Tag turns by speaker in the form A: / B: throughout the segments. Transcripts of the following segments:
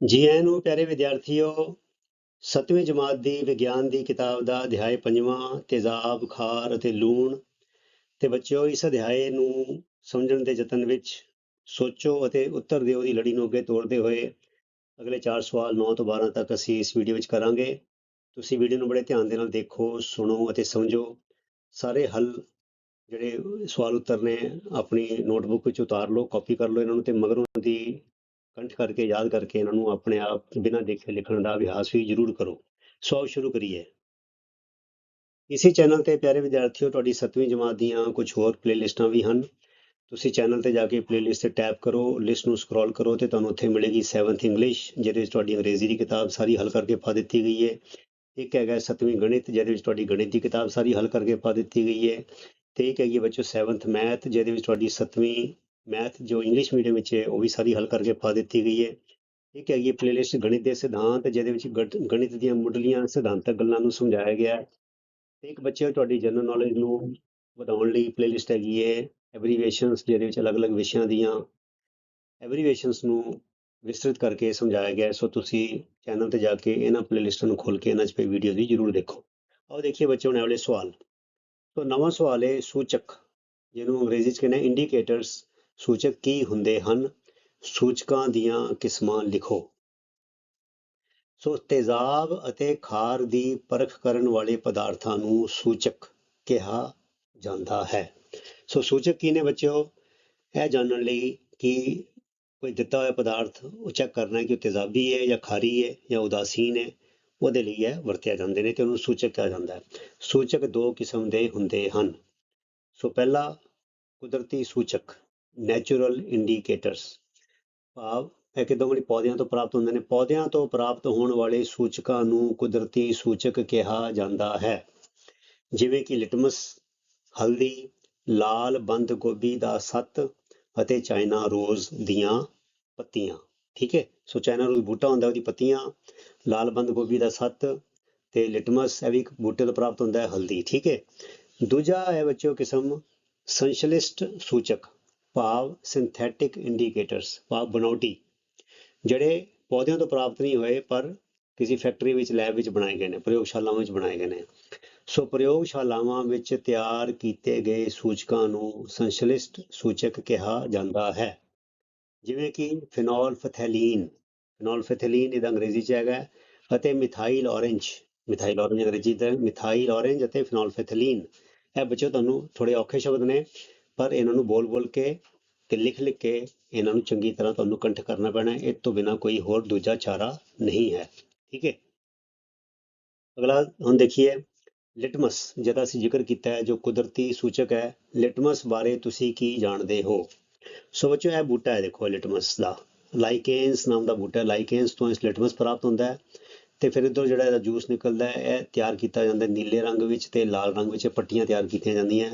A: ਜੀ ਆਇਆਂ ਨੂੰ ਪਿਆਰੇ ਵਿਦਿਆਰਥੀਓ, ਸੱਤਵੀਂ ਜਮਾਤ ਦੀ ਵਿਗਿਆਨ ਦੀ ਕਿਤਾਬ ਦਾ ਅਧਿਆਇ ਪੰਜਵਾਂ ਤੇਜ਼ਾਬ ਖਾਰ ਅਤੇ ਲੂਣ ਤੇ ਬੱਚਿਓ, ਇਸ ਅਧਿਆਇ ਨੂੰ ਸਮਝਣ ਦੇ ਯਤਨ ਵਿੱਚ ਸੋਚੋ ਅਤੇ ਉੱਤਰ ਦਿਓ ਦੀ ਲੜੀ ਨੂੰ ਅੱਗੇ ਤੋੜਦੇ ਹੋਏ। ਅਗਲੇ ਚਾਰ ਸਵਾਲ 9 ਤੋਂ 12 ਤੱਕ ਅਸੀਂ ਇਸ ਵੀਡੀਓ ਵਿੱਚ ਕਰਾਂਗੇ। ਤੁਸੀਂ ਵੀਡੀਓ ਨੂੰ ਬੜੇ ਧਿਆਨ ਦੇ ਨਾਲ ਦੇਖੋ, ਸੁਣੋ ਅਤੇ ਸਮਝੋ। ਸਾਰੇ ਹੱਲ ਜਿਹੜੇ ਸਵਾਲ ਉੱਤਰ ਨੇ, ਆਪਣੀ ਨੋਟਬੁੱਕ ਵਿੱਚ ਉਤਾਰ ਲਓ, ਕਾਪੀ ਕਰ ਲਓ ਇਹਨਾਂ ਨੂੰ ਤੇ ਮਗਰੋਂ ਦੀ ਕੰਠ ਕਰਕੇ, ਯਾਦ ਕਰਕੇ ਇਹਨਾਂ ਨੂੰ ਆਪਣੇ ਆਪ ਬਿਨਾਂ ਦੇਖੇ ਲਿਖਣ ਦਾ ਅਭਿਆਸ ਵੀ ਜ਼ਰੂਰ ਕਰੋ। ਸੋ ਆਓ ਸ਼ੁਰੂ ਕਰੀਏ। ਇਸੇ ਚੈਨਲ ਤੇ ਪਿਆਰੇ ਵਿਦਿਆਰਥੀਓ, ਤੁਹਾਡੀ 7ਵੀਂ ਜਮਾਤ ਦੀਆਂ ਕੁਝ ਹੋਰ ਪਲੇਲਿਸਟਾਂ ਵੀ ਹਨ। ਤੁਸੀਂ ਚੈਨਲ ਤੇ ਜਾ ਕੇ ਪਲੇਲਿਸਟ ਤੇ ਟੈਪ ਕਰੋ ਲਿਸਟ ਨੂੰ ਸਕਰੋਲ ਕਰੋ ਤੇ ਤੁਹਾਨੂੰ ਉੱਥੇ ਮਿਲੇਗੀ 7th ਇੰਗਲਿਸ਼ ਜਿਹਦੇ ਵਿੱਚ ਤੁਹਾਡੀ ਅੰਗਰੇਜ਼ੀ ਦੀ ਕਿਤਾਬ ਸਾਰੀ ਹੱਲ ਕਰਕੇ ਪਾ ਦਿੱਤੀ ਗਈ ਹੈ ਇੱਕ ਹੈਗਾ 7ਵੀਂ ਗਣਿਤ, ਜਿਹਦੇ ਵਿੱਚ ਤੁਹਾਡੀ ਗਣਿਤ ਦੀ ਕਿਤਾਬ ਸਾਰੀ ਹੱਲ ਕਰਕੇ ਪਾ ਦਿੱਤੀ ਗਈ ਹੈ ਤੇ ਇੱਕ ਹੈਗੀ ਹੈ ਬੱਚੋ 7th ਮੈਥ ਜਿਹਦੇ ਵਿੱਚ ਤੁਹਾਡੀ 7ਵੀਂ ਮੈਥ ਜੋ ਇੰਗਲਿਸ਼ ਮੀਡੀਅਮ ਵਿੱਚ ਹੈ, ਉਹ ਵੀ ਸਾਰੀ ਹੱਲ ਕਰਕੇ ਪਾ ਦਿੱਤੀ ਗਈ ਹੈ। ਇੱਕ ਹੈਗੀ ਪਲੇਲਿਸਟ ਗਣਿਤ ਦੇ ਸਿਧਾਂਤ, ਜਿਹਦੇ ਵਿੱਚ ਗਣ- ਗਣਿਤ ਦੀਆਂ ਮੁੱਢਲੀਆਂ ਸਿਧਾਂਤਕ ਗੱਲਾਂ ਨੂੰ ਸਮਝਾਇਆ ਗਿਆ ਹੈ। ਤੇ ਇੱਕ ਬੱਚੇ ਤੁਹਾਡੀ ਜਨਰਲ ਨੌਲੇਜ ਨੂੰ ਵਧਾਉਣ ਲਈ ਪਲੇਲਿਸਟ ਹੈਗੀ ਹੈ ਐਬਰੀਵੇਸ਼ਨਸ ਜਿਹਦੇ ਵਿੱਚ ਅਲੱਗ-ਅਲੱਗ ਵਿਸ਼ਿਆਂ ਦੀਆਂ ਐਬਰੀਵੇਸ਼ਨਸ ਨੂੰ ਵਿਸਤ੍ਰਿਤ ਕਰਕੇ ਸਮਝਾਇਆ ਗਿਆ ਹੈ। ਸੋ ਤੁਸੀਂ ਚੈਨਲ ਤੇ ਜਾ ਕੇ ਇਹਨਾਂ ਪਲੇਲਿਸਟਾਂ ਨੂੰ ਖੋਲ ਕੇ ਇਹਨਾਂ 'ਚ ਪਈ ਵੀਡੀਓ ਵੀ ਜ਼ਰੂਰ ਦੇਖੋ। ਆਓ ਦੇਖੀਏ ਬੱਚੇ ਹੁਣ ਵਾਲੇ ਸਵਾਲ। ਸੋ ਨਵਾਂ ਸਵਾਲ ਹੈ ਸੂਚਕ, ਜਿਹਨੂੰ ਅੰਗਰੇਜ਼ੀ 'ਚ ਕਹਿੰਦੇ ਇੰਡੀਕੇਟਰਸ ਸੂਚਕ ਕੀ ਹੁੰਦੇ ਹਨ? ਸੂਚਕਾਂ ਦੀਆਂ ਕਿਸਮਾਂ ਲਿਖੋ। ਸੋ ਤੇਜ਼ਾਬ ਅਤੇ ਖਾਰ ਦੀ ਪਰਖ ਕਰਨ ਵਾਲੇ ਪਦਾਰਥਾਂ ਨੂੰ ਸੂਚਕ ਕਿਹਾ ਜਾਂਦਾ ਹੈ। ਸੋ ਸੂਚਕ ਕੀ ਨੇ ਬੱਚਿਓ? ਇਹ ਜਾਣਨ ਲਈ ਕਿ ਕੋਈ ਦਿੱਤਾ ਹੋਇਆ ਪਦਾਰਥ ਉਹ ਚੈੱਕ ਕਰਨਾ ਕਿ ਉਹ ਤੇਜ਼ਾਬੀ ਹੈ ਜਾਂ ਖਾਰੀ ਹੈ ਜਾਂ ਉਦਾਸੀਨ ਹੈ। ਉਹਦੇ ਲਈ ਇਹ ਵਰਤਿਆ ਜਾਂਦੇ ਨੇ ਤੇ ਉਹਨੂੰ ਸੂਚਕ ਕਿਹਾ ਜਾਂਦਾ ਹੈ। ਸੂਚਕ ਦੋ ਕਿਸਮ ਦੇ ਹੁੰਦੇ ਹਨ। ਸੋ ਪਹਿਲਾ ਕੁਦਰਤੀ ਸੂਚਕ। ਨੈਚੁਰਲ ਇੰਡੀਕੇਟਰਸ ਭਾਵ ਇਹ ਕਿਦੋਂ ਵੀ ਪੌਦਿਆਂ ਤੋਂ ਪ੍ਰਾਪਤ ਹੁੰਦੇ ਨੇ? ਪੌਦਿਆਂ ਤੋਂ ਪ੍ਰਾਪਤ ਹੋਣ ਵਾਲੇ ਸੂਚਕਾਂ ਨੂੰ ਕੁਦਰਤੀ ਸੂਚਕ ਕਿਹਾ ਜਾਂਦਾ ਹੈ। ਜਿਵੇਂ ਕਿ ਲਿਟਮਸ, ਹਲਦੀ, ਲਾਲ ਬੰਦ ਗੋਭੀ ਦਾ ਸੱਤ ਅਤੇ ਚਾਈਨਾ ਰੋਜ਼ ਦੀਆਂ ਪੱਤੀਆਂ। ਠੀਕ ਹੈ? ਸੋ ਚਾਈਨਾ ਰੋਜ਼ ਬੂਟਾ ਹੁੰਦਾ, ਉਹਦੀ ਪੱਤੀਆਂ, ਲਾਲ ਬੰਦ ਗੋਭੀ ਦਾ ਸੱਤ ਤੇ ਲਿਟਮਸ, ਇਹ ਵੀ ਇੱਕ ਬੂਟੇ ਤੋਂ ਪ੍ਰਾਪਤ ਹੁੰਦਾ ਹੈ, ਹਲਦੀ। ਠੀਕ ਹੈ? ਦੂਜਾ ਹੈ ਬੱਚਿਓ ਕਿਸਮ, ਸੰਸ਼ਲਿਸ਼ਟ ਸੂਚਕ। ਭਾਵ ਸਿੰਥੈਟਿਕ ਇੰਡੀਕੇਟਰਸ ਭਾਵ ਬਨੌਟੀ ਜਿਹੜੇ ਪੌਦਿਆਂ ਤੋਂ ਪ੍ਰਾਪਤ ਨਹੀਂ ਹੋਏ, ਪਰ ਕਿਸੇ ਫੈਕਟਰੀ ਵਿੱਚ ਲੈਬ ਵਿੱਚ ਬਣਾਏ ਗਏ ਨੇ, ਪ੍ਰਯੋਗਸ਼ਾਲਾਵਾਂ ਵਿੱਚ ਬਣਾਏ ਗਏ ਨੇ। ਸੋ ਪ੍ਰਯੋਗਸ਼ਾਲਾਵਾਂ ਵਿੱਚ ਤਿਆਰ ਕੀਤੇ ਗਏ ਸੂਚਕਾਂ ਨੂੰ ਸੰਸ਼ਲਿਸ਼ਟ ਸੂਚਕ ਕਿਹਾ ਜਾਂਦਾ ਹੈ। ਜਿਵੇਂ ਕਿ ਫਿਨੋਲ ਫਥੈਲੀਨ ਫਿਨੋਲ ਫਥੈਲੀਨ ਇਹਦਾ ਅੰਗਰੇਜ਼ੀ ਚ ਹੈਗਾ, ਅਤੇ ਮਿਥਾਈਲ ਔਰੇਂਜ ਮਿਥਾਈਲ ਔਰੇਂਜ ਅੰਗਰੇਜ਼ੀ ਦਾ ਮਿਥਾਈਲ ਔਰੇਂਜ ਅਤੇ ਫਿਨੋਲ ਫਥੈਲੀਨ ਇਹ ਬੱਚਿਓ ਤੁਹਾਨੂੰ ਥੋੜੇ ਔਖੇ ਸ਼ਬਦ ਨੇ। ਪਰ ਇਹਨਾਂ ਨੂੰ ਬੋਲ ਬੋਲ ਕੇ ਤੇ ਲਿਖ ਲਿਖ ਕੇ ਇਹਨਾਂ ਨੂੰ ਚੰਗੀ ਤਰ੍ਹਾਂ ਤੁਹਾਨੂੰ ਕੰਠ ਕਰਨਾ ਪੈਣਾ ਹੈ। ਇਹ ਤੋਂ ਬਿਨਾ ਕੋਈ ਹੋਰ ਦੂਜਾ ਚਾਰਾ ਨਹੀਂ ਹੈ। ਠੀਕ ਹੈ? ਅਗਲਾ ਹੁਣ ਦੇਖੀਏ, ਲਿਟਮਸ, ਜਿਹਦਾ ਅਸੀਂ ਜ਼ਿਕਰ ਕੀਤਾ ਹੈ, ਜੋ ਕੁਦਰਤੀ ਸੂਚਕ ਹੈ। ਲਿਟਮਸ ਬਾਰੇ ਤੁਸੀਂ ਕੀ ਜਾਣਦੇ ਹੋ? ਸੋ ਬੱਚੋ ਇਹ ਬੂਟਾ ਹੈ ਦੇਖੋ, ਲਿਟਮਸ ਦਾ। ਲਾਈਕੇਨਸ ਨਾਮ ਦਾ ਬੂਟਾ ਲਾਈਕੇਨਸ ਤੋਂ ਇਸ ਲਿਟਮਸ ਪ੍ਰਾਪਤ ਹੁੰਦਾ ਹੈ ਤੇ ਫਿਰ ਇਧਰ ਜਿਹੜਾ ਇਹਦਾ ਜੂਸ ਨਿਕਲਦਾ ਹੈ, ਇਹ ਤਿਆਰ ਕੀਤਾ ਜਾਂਦਾ ਨੀਲੇ ਰੰਗ ਵਿੱਚ ਤੇ ਲਾਲ ਰੰਗ ਵਿੱਚ ਪੱਟੀਆਂ ਤਿਆਰ ਕੀਤੀਆਂ ਜਾਂਦੀਆਂ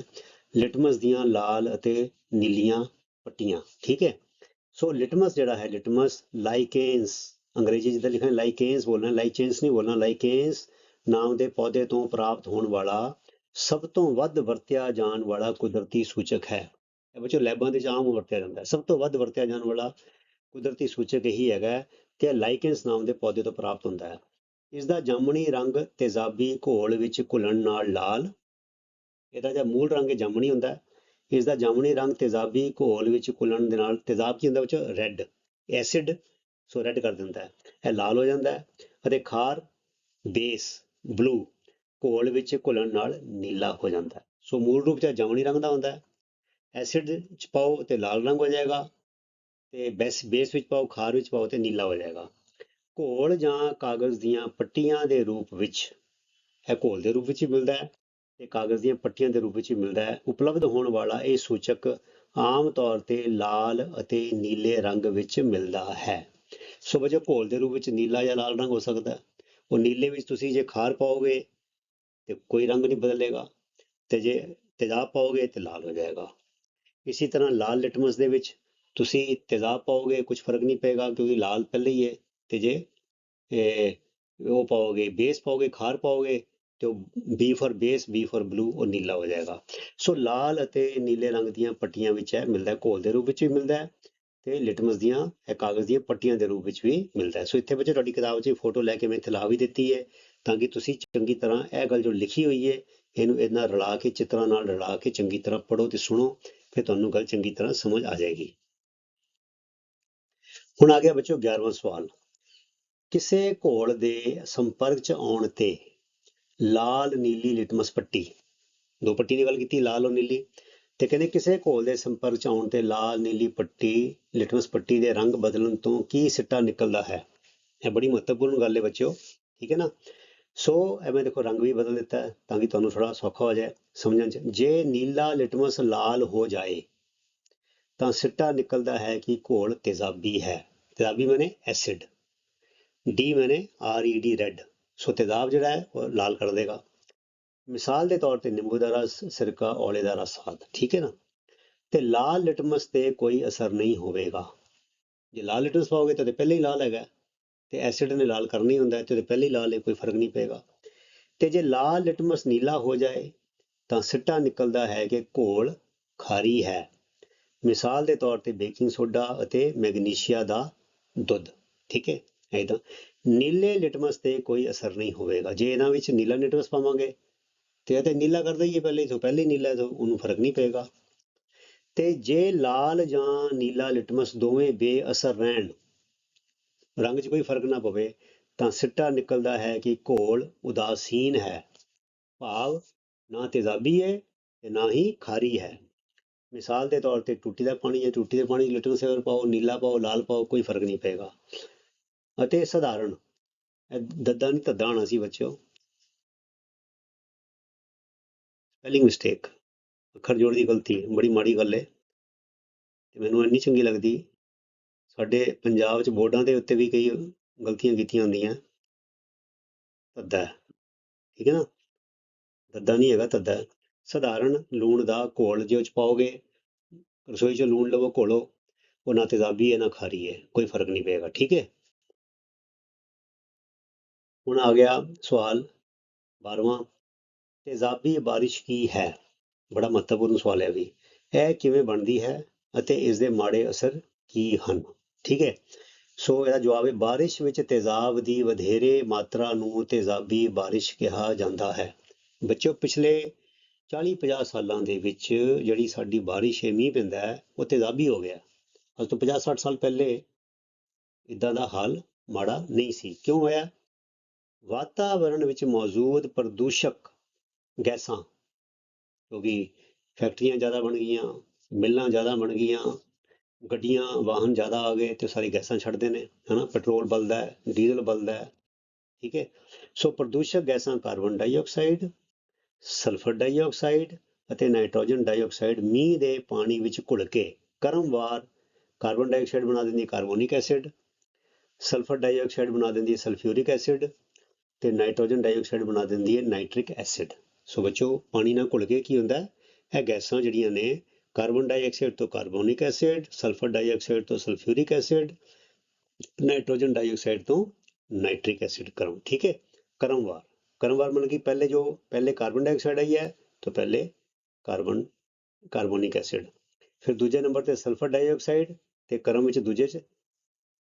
A: ਲਿਟਮਸ ਦੀਆਂ ਲਾਲ ਅਤੇ ਨੀਲੀਆਂ ਪੱਟੀਆਂ, ਠੀਕ ਹੈ? ਸੋ ਲਿਟਮਸ ਜਿਹੜਾ ਹੈ, ਲਿਟਮਸ ਲਾਈਕੇਨਸ, ਅੰਗਰੇਜ਼ੀ ਜਿੱਦਾਂ ਲਿਖਣਾ ਲਾਈਕੇਨਸ ਬੋਲਣਾ ਲਾਈਕੇਨਸ ਨਹੀਂ ਬੋਲਣਾ, ਲਾਈਕੇਨਸ ਨਾਮ ਦੇ ਪੌਦੇ ਤੋਂ ਪ੍ਰਾਪਤ ਹੋਣ ਵਾਲਾ ਸਭ ਤੋਂ ਵੱਧ ਵਰਤਿਆ ਜਾਣ ਵਾਲਾ ਕੁਦਰਤੀ ਸੂਚਕ ਹੈ। ਇਹ ਬੱਚੋ ਲੈਬਾਂ ਦੇ ਵਿੱਚ ਆਮ ਵਰਤਿਆ ਜਾਂਦਾ ਹੈ। ਸਭ ਤੋਂ ਵੱਧ ਵਰਤਿਆ ਜਾਣ ਵਾਲਾ ਕੁਦਰਤੀ ਸੂਚਕ ਇਹੀ ਹੈਗਾ ਕਿ ਤੇ ਲਾਈਕੇਨਸ ਨਾਮ ਦੇ ਪੌਦੇ ਤੋਂ ਪ੍ਰਾਪਤ ਹੁੰਦਾ ਹੈ। ਇਸ ਦਾ ਜਾਮਣੀ ਰੰਗ ਤੇਜ਼ਾਬੀ ਘੋਲ ਵਿੱਚ ਘੁਲਣ ਨਾਲ ਲਾਲ ਇਹਦਾ ਜਿਹੜਾ ਮੂਲ ਰੰਗ ਹੈ ਜਾਮਣੀ ਹੁੰਦਾ ਹੈ ਇਸ ਦਾ ਜਾਮਣੀ ਰੰਗ ਤੇਜ਼ਾਬੀ ਘੋਲ ਵਿੱਚ ਘੁਲਣ ਦੇ ਨਾਲ ਤੇਜ਼ਾਬ ਕੀ ਹੁੰਦਾ ਵਿੱਚ? ਰੈੱਡ ਐਸਿਡ ਸੋ ਰੈੱਡ ਕਰ ਦਿੰਦਾ ਹੈ। ਇਹ ਲਾਲ ਹੋ ਜਾਂਦਾ ਹੈ ਅਤੇ ਖਾਰ ਬੇਸ ਬਲੂ ਘੋਲ ਵਿੱਚ ਘੁਲਣ ਨਾਲ ਨੀਲਾ ਹੋ ਜਾਂਦਾ ਹੈ। ਸੋ ਮੂਲ ਰੂਪ ਚ ਜਾਮਣੀ ਰੰਗ ਦਾ ਹੁੰਦਾ ਹੈ। ਐਸਿਡ ਚ ਪਾਓ ਤੇ ਲਾਲ ਰੰਗ ਹੋ ਜਾਏਗਾ ਤੇ ਬੇਸ ਬੇਸ ਵਿੱਚ ਪਾਓ, ਖਾਰ ਵਿੱਚ ਪਾਓ ਤੇ ਨੀਲਾ ਹੋ ਜਾਏਗਾ। ਘੋਲ ਜਾਂ ਕਾਗਜ਼ ਦੀਆਂ ਪੱਟੀਆਂ ਦੇ ਰੂਪ ਵਿੱਚ, ਇਹ ਘੋਲ ਦੇ ਰੂਪ ਵਿੱਚ ਹੀ ਮਿਲਦਾ ਹੈ। ਤੇ ਕਾਗਜ਼ ਦੀਆਂ ਪੱਟੀਆਂ ਦੇ ਰੂਪ ਵਿੱਚ ਮਿਲਦਾ ਹੈ। ਉਪਲਬਧ ਹੋਣ ਵਾਲਾ ਇਹ ਸੂਚਕ ਆਮ ਤੌਰ ਤੇ ਲਾਲ ਅਤੇ ਨੀਲੇ ਰੰਗ ਵਿੱਚ ਮਿਲਦਾ ਹੈ। ਸੋ ਵਜੇ ਘੋਲ ਦੇ ਰੂਪ ਵਿੱਚ ਨੀਲਾ ਜਾਂ ਲਾਲ ਰੰਗ ਹੋ ਸਕਦਾ ਹੈ। ਉਹ ਨੀਲੇ ਵਿੱਚ ਤੁਸੀਂ ਜੇ ਖਾਰ ਪਾਓਗੇ ਤੇ ਕੋਈ ਰੰਗ ਨਹੀਂ ਬਦਲੇਗਾ ਤੇ ਜੇ ਤੇਜ਼ਾਬ ਪਾਓਗੇ ਤੇ ਲਾਲ ਹੋ ਜਾਏਗਾ। ਇਸੇ ਤਰ੍ਹਾਂ ਲਾਲ ਲਿਟਮਸ ਦੇ ਵਿੱਚ ਤੁਸੀਂ ਤੇਜ਼ਾਬ ਪਾਓਗੇ ਕੁਝ ਫ਼ਰਕ ਨਹੀਂ ਪਏਗਾ ਕਿਉਂਕਿ ਲਾਲ ਪਹਿਲੇ ਹੀ ਹੈ ਤੇ ਜੇ ਉਹ ਪਾਓਗੇ, ਬੇਸ ਪਾਓਗੇ, ਖਾਰ ਪਾਓਗੇ ਤੇ ਉਹ B for base B for blue ਉਹ ਨੀਲਾ ਹੋ ਜਾਏਗਾ। ਸੋ ਲਾਲ ਅਤੇ ਨੀਲੇ ਰੰਗ ਦੀਆਂ ਪੱਟੀਆਂ ਵਿੱਚ ਇਹ ਮਿਲਦਾ ਘੋਲ ਦੇ ਰੂਪ ਵਿੱਚ ਵੀ ਮਿਲਦਾ ਹੈ ਤੇ ਲਿਟਮਸ ਦੀਆਂ, ਇਹ ਕਾਗਜ਼ ਦੀਆਂ ਪੱਟੀਆਂ ਦੇ ਰੂਪ ਵਿੱਚ ਵੀ ਮਿਲਦਾ ਹੈ। ਸੋ ਇੱਥੇ ਬੱਚੇ ਤੁਹਾਡੀ ਕਿਤਾਬ 'ਚ ਫੋਟੋ ਲੈ ਕੇ ਮੈਂ ਇੱਥੇ ਲਾ ਵੀ ਦਿੱਤੀ ਹੈ ਤਾਂ ਕਿ ਤੁਸੀਂ ਚੰਗੀ ਤਰ੍ਹਾਂ ਇਹ ਗੱਲ ਜੋ ਲਿਖੀ ਹੋਈ ਹੈ, ਇਹਨੂੰ ਇਹਨਾਂ ਰਲਾ ਕੇ, ਚਿੱਤਰਾਂ ਨਾਲ ਰਲਾ ਕੇ ਚੰਗੀ ਤਰ੍ਹਾਂ ਪੜ੍ਹੋ ਤੇ ਸੁਣੋ, ਫਿਰ ਤੁਹਾਨੂੰ ਗੱਲ ਚੰਗੀ ਤਰ੍ਹਾਂ ਸਮਝ ਆ ਜਾਏਗੀ। ਹੁਣ ਆ ਗਿਆ ਬੱਚੋ 11ਵਾਂ ਸਵਾਲ। ਕਿਸੇ ਘੋਲ ਦੇ ਸੰਪਰਕ 'ਚ ਆਉਣ ਤੇ ਲਾਲ, ਨੀਲੀ ਲਿਟਮਸ ਪੱਟੀ। ਦੋ ਪੱਟੀ ਦੀ ਗੱਲ ਕੀਤੀ, ਲਾਲ ਔਰ ਨੀਲੀ। ਤੇ ਕਹਿੰਦੇ ਕਿਸੇ ਘੋਲ ਦੇ ਸੰਪਰਕ 'ਚ ਆਉਣ ਤੇ ਲਾਲ, ਨੀਲੀ ਪੱਟੀ, ਲਿਟਮਸ ਪੱਟੀ ਦੇ ਰੰਗ ਬਦਲਣ ਤੋਂ ਕੀ ਸਿੱਟਾ ਨਿਕਲਦਾ ਹੈ? ਇਹ ਬੜੀ ਮਹੱਤਵਪੂਰਨ ਗੱਲ ਹੈ ਬੱਚਿਓ, ਠੀਕ ਹੈ ਨਾ? ਸੋ ਐਵੇਂ ਦੇਖੋ, ਰੰਗ ਵੀ ਬਦਲ ਦਿੱਤਾ ਹੈ, ਤਾਂ ਕਿ ਤੁਹਾਨੂੰ ਥੋੜਾ ਸੌਖਾ ਹੋ ਜਾਏ ਸਮਝਣ 'ਚ। ਜੇ ਨੀਲਾ, ਲਿਟਮਸ ਲਾਲ ਹੋ ਜਾਏ, ਤਾਂ ਸਿੱਟਾ ਨਿਕਲਦਾ ਹੈ ਕਿ ਘੋਲ ਤੇਜ਼ਾਬੀ ਹੈ। ਤੇਜ਼ਾਬੀ ਮੈਨੇ ਐਸਿਡ। ਡੀ ਮੈਨੇ R E D red. So ਤੇਜ਼ਾਬ ਜਿਹੜਾ ਹੈ, ਉਹ ਲਾਲ ਕਰ ਦੇਗਾ। ਮਿਸਾਲ ਦੇ ਤੌਰ ਤੇ ਨਿੰਬੂ ਦਾ ਰਸ, ਸਿਰਕਾ, ਔਲੇ ਦਾ ਰਸ ਆਦ, ਠੀਕ ਹੈ ਨਾ? ਤੇ ਲਾਲ ਲਿਟਮਸ ਤੇ ਕੋਈ ਅਸਰ ਨਹੀਂ ਹੋਵੇਗਾ। ਜੇ ਲਾਲ ਲਿਟਮਸ ਪਾਓਗੇ ਤਾਂ ਤੇ ਪਹਿਲੇ ਹੀ ਲਾਲ ਹੈਗਾ। ਤੇ ਐਸਿਡ ਨੇ ਲਾਲ ਕਰਨਾ ਹੀ ਹੁੰਦਾ ਹੈ ਤੇ ਉਹਦੇ ਪਹਿਲੇ ਹੀ ਲਾਲ ਹੈ, ਕੋਈ ਫ਼ਰਕ ਨਹੀਂ ਪਏਗਾ। ਤੇ ਜੇ ਲਾਲ ਲਿਟਮਸ ਨੀਲਾ ਹੋ ਜਾਏ, ਤਾਂ ਸਿੱਟਾ ਨਿਕਲਦਾ ਹੈ ਕਿ ਘੋਲ ਖਾਰੀ ਹੈ। ਮਿਸਾਲ ਦੇ ਤੌਰ ਤੇ ਬੇਕਿੰਗ ਸੋਡਾ ਅਤੇ ਮੈਗਨੀਸ਼ੀਆ ਦਾ ਦੁੱਧ, ਠੀਕ ਹੈ? ਐਦਾਂ ਨੀਲੇ ਲਿਟਮਸ ਤੇ ਕੋਈ ਅਸਰ ਨਹੀਂ ਹੋਵੇਗਾ। ਜੇ ਇਹਨਾਂ ਵਿੱਚ ਨੀਲਾ ਲਿਟਮਸ ਪਾਵਾਂਗੇ ਤੇ ਇਹ ਤੇ ਨੀਲਾ ਕਰਦਾ ਹੀ ਹੈ ਪਹਿਲੇ ਹੀ ਤੋਂ ਪਹਿਲੇ ਨੀਲਾ ਤੋਂ ਉਹਨੂੰ ਫ਼ਰਕ ਨਹੀਂ ਪਏਗਾ। ਤੇ ਜੇ ਲਾਲ ਜਾਂ ਨੀਲਾ ਲਿਟਮਸ ਦੋਵੇਂ ਬੇਅਸਰ ਰਹਿਣ, ਰੰਗ 'ਚ ਕੋਈ ਫ਼ਰਕ ਨਾ ਪਵੇ, ਤਾਂ ਸਿੱਟਾ ਨਿਕਲਦਾ ਹੈ ਕਿ ਘੋਲ ਉਦਾਸੀਨ ਹੈ। ਭਾਵ ਨਾ ਤੇਜ਼ਾਬੀ ਹੈ ਤੇ ਨਾ ਹੀ ਖਾਰੀ ਹੈ। ਮਿਸਾਲ ਦੇ ਤੌਰ ਤੇ ਟੂਟੀ ਦਾ ਪਾਣੀ ਜਾਂ ਟੂਟੀ ਦੇ ਪਾਣੀ ਲਿਟਮਸ ਅਗਰ ਪਾਓ, ਨੀਲਾ ਪਾਓ, ਲਾਲ ਪਾਓ, ਕੋਈ ਫ਼ਰਕ ਨਹੀਂ ਪਏਗਾ। ਅਤੇ ਸਧਾਰਨ। ਇਹ ਦੱਦਾ ਨਹੀਂ, ਧੱਦਾ ਆਉਣਾ ਸੀ, ਬੱਚਿਓ। ਸਪੈਲਿੰਗ ਮਿਸਟੇਕ ਅੱਖਰ ਜੋੜ ਦੀ ਗਲਤੀ, ਬੜੀ ਮਾੜੀ ਗੱਲ ਹੈ ਤੇ ਮੈਨੂੰ ਇੰਨੀ ਚੰਗੀ ਲੱਗਦੀ, ਸਾਡੇ ਪੰਜਾਬ 'ਚ ਬੋਰਡਾਂ ਦੇ ਉੱਤੇ ਵੀ ਕਈ ਗਲਤੀਆਂ ਕੀਤੀਆਂ ਹੁੰਦੀਆਂ। ਧੱਦਾ। ਠੀਕ ਹੈ ਨਾ? ਦੱਦਾ ਨਹੀਂ ਹੈਗਾ, ਧੱਦਾ। ਸਧਾਰਨ ਲੂਣ ਦਾ ਘੋਲ ਜੇ 'ਚ ਪਾਓਗੇ, ਰਸੋਈ 'ਚ ਲੂਣ ਲਵੋ, ਘੋਲੋ, ਉਹ ਨਾ ਤੇਜ਼ਾਬੀ ਹੈ, ਨਾ ਖਾਰੀ ਹੈ, ਕੋਈ ਫ਼ਰਕ ਨਹੀਂ ਪਏਗਾ। ਠੀਕ ਹੈ? ਹੁਣ ਆ ਗਿਆ ਸਵਾਲ 12ਵਾਂ ਤੇਜ਼ਾਬੀ ਬਾਰਿਸ਼ ਕੀ ਹੈ? ਬੜਾ ਮਹੱਤਵਪੂਰਨ ਸਵਾਲ ਹੈ ਵੀ। ਇਹ ਕਿਵੇਂ ਬਣਦੀ ਹੈ ਅਤੇ ਇਸ ਦੇ ਮਾੜੇ ਅਸਰ ਕੀ ਹਨ? ਠੀਕ ਹੈ। ਸੋ ਇਹਦਾ ਜਵਾਬ ਹੈ, ਬਾਰਿਸ਼ ਵਿੱਚ ਤੇਜ਼ਾਬ ਦੀ ਵਧੇਰੇ ਮਾਤਰਾ ਨੂੰ ਤੇਜ਼ਾਬੀ ਬਾਰਿਸ਼ ਕਿਹਾ ਜਾਂਦਾ ਹੈ। ਬੱਚਿਓ, ਪਿਛਲੇ 40-50 ਸਾਲਾਂ ਦੇ ਵਿੱਚ ਜਿਹੜੀ ਸਾਡੀ ਬਾਰਿਸ਼ ਹੈ, ਮੀਂਹ ਪੈਂਦਾ ਹੈ, ਉਹ ਤੇਜ਼ਾਬੀ ਹੋ ਗਿਆ। ਅੱਜ ਤੋਂ 50-60 ਸਾਲ ਪਹਿਲੇ ਇਦਾਂ ਦਾ ਹਾਲ ਮਾੜਾ ਨਹੀਂ ਸੀ। ਕਿਉਂ ਹੋਇਆ? ਵਾਤਾਵਰਣ ਵਿੱਚ ਮੌਜੂਦ ਪ੍ਰਦੂਸ਼ਕ ਗੈਸਾਂ, ਕਿਉਂਕਿ ਫੈਕਟਰੀਆਂ ਜ਼ਿਆਦਾ ਬਣ ਗਈਆਂ, ਮਿੱਲਾਂ ਜ਼ਿਆਦਾ ਬਣ ਗਈਆਂ, ਗੱਡੀਆਂ, ਵਾਹਨ ਜ਼ਿਆਦਾ ਆ ਗਏ ਤੇ ਸਾਰੀ ਗੈਸਾਂ ਛੱਡਦੇ ਨੇ, ਹਨਾ? ਪੈਟਰੋਲ ਬਲਦਾ ਹੈ, ਡੀਜ਼ਲ ਬਲਦਾ ਹੈ, ਠੀਕ ਹੈ? ਸੋ ਪ੍ਰਦੂਸ਼ਕ ਗੈਸਾਂ ਕਾਰਬਨ ਡਾਈਆਕਸਾਈਡ, ਸਲਫਰ ਡਾਈਆਕਸਾਈਡ ਅਤੇ ਨਾਈਟ੍ਰੋਜਨ ਡਾਈਆਕਸਾਈਡ, ਮੀਂਹ ਦੇ ਪਾਣੀ ਵਿੱਚ ਘੁਲ ਕੇ ਕਰਮਵਾਰ ਕਾਰਬਨ ਡਾਈਆਕਸਾਈਡ ਬਣਾ ਦਿੰਦੀ ਹੈ ਕਾਰਬੋਨਿਕ ਐਸਿਡ, ਸਲਫਰ ਡਾਈਆਕਸਾਈਡ ਬਣਾ ਦਿੰਦੀ ਹੈ ਸਲਫਿਊਰਿਕ ਐਸਿਡ ਤੇ ਨਾਈਟ੍ਰੋਜਨ ਡਾਈਆਕਸਾਈਡ ਬਣਾ ਦਿੰਦੀ ਹੈ ਨਾਈਟ੍ਰਿਕ ਐਸਿਡ ਸੋ ਬੱਚੋ ਪਾਣੀ ਨਾਲ ਘੁਲ ਕੇ ਕੀ ਹੁੰਦਾ ਹੈ ਇਹ ਗੈਸਾਂ ਜਿਹੜੀਆਂ ਨੇ ਕਾਰਬਨ ਡਾਈਆਕਸਾਈਡ ਤੋਂ ਕਾਰਬੋਨਿਕ ਐਸਿਡ ਸਲਫਰ ਡਾਈਆਕਸਾਈਡ ਤੋਂ ਸਲਫਿਊਰਿਕ ਐਸਿਡ ਨਾਈਟ੍ਰੋਜਨ ਡਾਈਆਕਸਾਈਡ ਤੋਂ ਨਾਈਟ੍ਰਿਕ ਐਸਿਡ ਕਰਮ ਠੀਕ ਹੈ ਕਰਮਵਾਰ ਕਰਮਵਾਰ ਮਤਲਬ ਕਿ ਪਹਿਲੇ ਜੋ ਪਹਿਲੇ ਕਾਰਬਨ ਡਾਈਆਕਸਾਈਡ ਆਈ ਹੈ तो पहले कार्बन कार्बोनिक एसिड ਫਿਰ ਦੂਜੇ ਨੰਬਰ ਤੇ ਸਲਫਰ ਡਾਈਆਕਸਾਈਡ ਤੇ ਕਰਮ ਵਿੱਚ ਦੂਜੇ ਚ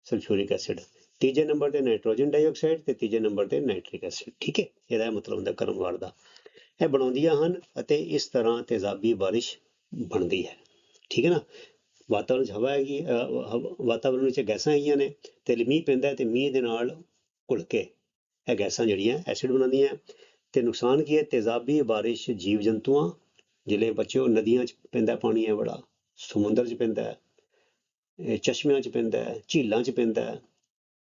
A: ਸਲਫਿਊਰਿਕ ਐਸਿਡ ਤੀਜੇ ਨੰਬਰ ਤੇ ਨਾਈਟ੍ਰੋਜਨ ਡਾਈਆਕਸਾਈਡ ਤੇ ਤੀਜੇ ਨੰਬਰ ਤੇ ਨਾਈਟ੍ਰਿਕ ਐਸਿਡ ਠੀਕ ਹੈ? ਇਹਦਾ ਮਤਲਬ ਹੁੰਦਾ ਕਰਮਵਾਰ ਦਾ। ਇਹ ਬਣਾਉਂਦੀਆਂ ਹਨ ਅਤੇ ਇਸ ਤਰ੍ਹਾਂ ਤੇਜ਼ਾਬੀ ਬਾਰਿਸ਼ ਬਣਦੀ ਹੈ ਠੀਕ ਹੈ ਨਾ? ਵਾਤਾਵਰਣ 'ਚ ਹਵਾ ਹੈਗੀ ਅਹ, ਵਾਤਾਵਰਣ ਵਿੱਚ ਗੈਸਾਂ ਹੈਗੀਆਂ ਨੇ ਤੇ ਮੀਂਹ ਪੈਂਦਾ ਹੈ ਤੇ ਮੀਂਹ ਦੇ ਨਾਲ ਘੁਲ ਕੇ ਇਹ ਗੈਸਾਂ ਜਿਹੜੀਆਂ ਐਸਿਡ ਬਣਾਉਂਦੀਆਂ ਤੇ ਨੁਕਸਾਨ ਕੀ ਹੈ? ਤੇਜ਼ਾਬੀ ਬਾਰਿਸ਼ ਜੀਵ ਜੰਤੂਆਂ ਜਿਹੜੇ ਬੱਚਿਓ ਨਦੀਆਂ 'ਚ ਪੈਂਦਾ ਪਾਣੀ ਹੈ ਬੜਾ ਸਮੁੰਦਰ 'ਚ ਪੈਂਦਾ ਇਹ ਚਸ਼ਮਿਆਂ 'ਚ ਪੈਂਦਾ ਝੀਲਾਂ 'ਚ ਪੈਂਦਾ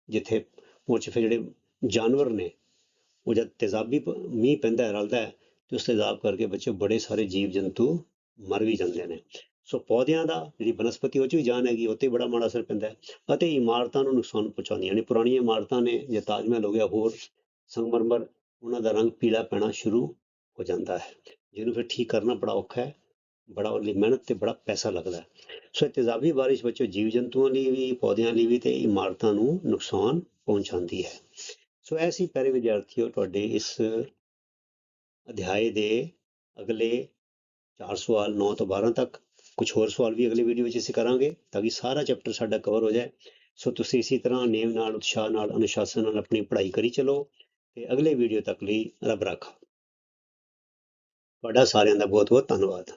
A: ਜਿੱਥੇ ਉਹ 'ਚ ਫਿਰ ਜਿਹੜੇ ਜਾਨਵਰ ਨੇ, ਉਹ ਜਦ ਤੇਜ਼ਾਬੀ ਮੀਂਹ ਪੈਂਦਾ ਹੈ, ਰਲਦਾ ਹੈ, ਤੇ ਉਸ ਤੇਜ਼ਾਬ ਕਰਕੇ ਬੱਚੇ ਬੜੇ ਸਾਰੇ ਜੀਵ ਜੰਤੂ ਮਰ ਵੀ ਜਾਂਦੇ ਨੇ। ਸੋ ਪੌਦਿਆਂ ਦਾ ਜਿਹੜੀ ਬਨਸਪਤੀ, ਉਹ 'ਚ ਵੀ ਜਾਨ ਹੈਗੀ, ਉੱਤੇ ਬੜਾ ਮਾੜਾ ਅਸਰ ਪੈਂਦਾ ਹੈ ਅਤੇ ਇਮਾਰਤਾਂ ਨੂੰ ਨੁਕਸਾਨ ਪਹੁੰਚਾਉਂਦੀਆਂ ਨੇ। ਪੁਰਾਣੀਆਂ ਇਮਾਰਤਾਂ ਨੇ, ਜੇ ਤਾਜ ਮਹਿਲ ਹੋ ਗਿਆ, ਹੋਰ ਸੰਗਮਰਮਰ, ਉਹਨਾਂ ਦਾ ਰੰਗ ਪੀਲਾ ਪੈਣਾ ਸ਼ੁਰੂ ਹੋ ਜਾਂਦਾ ਹੈ, ਜਿਹਨੂੰ ਫਿਰ ਠੀਕ ਕਰਨਾ ਬੜਾ ਔਖਾ ਹੈ। ਬੜਾ ਉਹਦੀ ਮਿਹਨਤ ਤੇ ਬੜਾ ਪੈਸਾ ਲੱਗਦਾ ਸੋ ਇਹ ਤੇਜ਼ਾਬੀ ਬਾਰਿਸ਼ ਬੱਚੋ ਜੀਵ ਜੰਤੂਆਂ ਲਈ ਵੀ, ਪੌਦਿਆਂ ਲਈ ਵੀ ਤੇ ਇਮਾਰਤਾਂ ਨੂੰ ਨੁਕਸਾਨ ਪਹੁੰਚਾਉਂਦੀ ਹੈ। ਸੋ ਐਸੀ ਪਿਆਰੇ ਵਿਦਿਆਰਥੀਓ, ਤੁਹਾਡੇ ਇਸ ਅਧਿਆਏ ਦੇ ਅਗਲੇ 4 ਸਵਾਲ 9 ਤੋਂ 12 ਤੱਕ ਕੁਝ ਹੋਰ ਸਵਾਲ ਵੀ ਅਗਲੇ ਵੀਡੀਓ ਵਿੱਚ ਅਸੀਂ ਕਰਾਂਗੇ ਤਾਂ ਕਿ ਸਾਰਾ ਚੈਪਟਰ ਸਾਡਾ ਕਵਰ ਹੋ ਜਾਏ। ਸੋ ਤੁਸੀਂ ਇਸੇ ਤਰ੍ਹਾਂ ਨੇਮ ਨਾਲ, ਉਤਸ਼ਾਹ ਨਾਲ, ਅਨੁਸ਼ਾਸਨ ਨਾਲ ਆਪਣੀ ਪੜ੍ਹਾਈ ਕਰੀ ਚਲੋ ਤੇ ਅਗਲੇ ਵੀਡੀਓ ਤੱਕ ਲਈ ਰੱਬ ਰਾਖਾ। ਤੁਹਾਡਾ ਸਾਰਿਆਂ ਦਾ ਬਹੁਤ ਬਹੁਤ ਧੰਨਵਾਦ।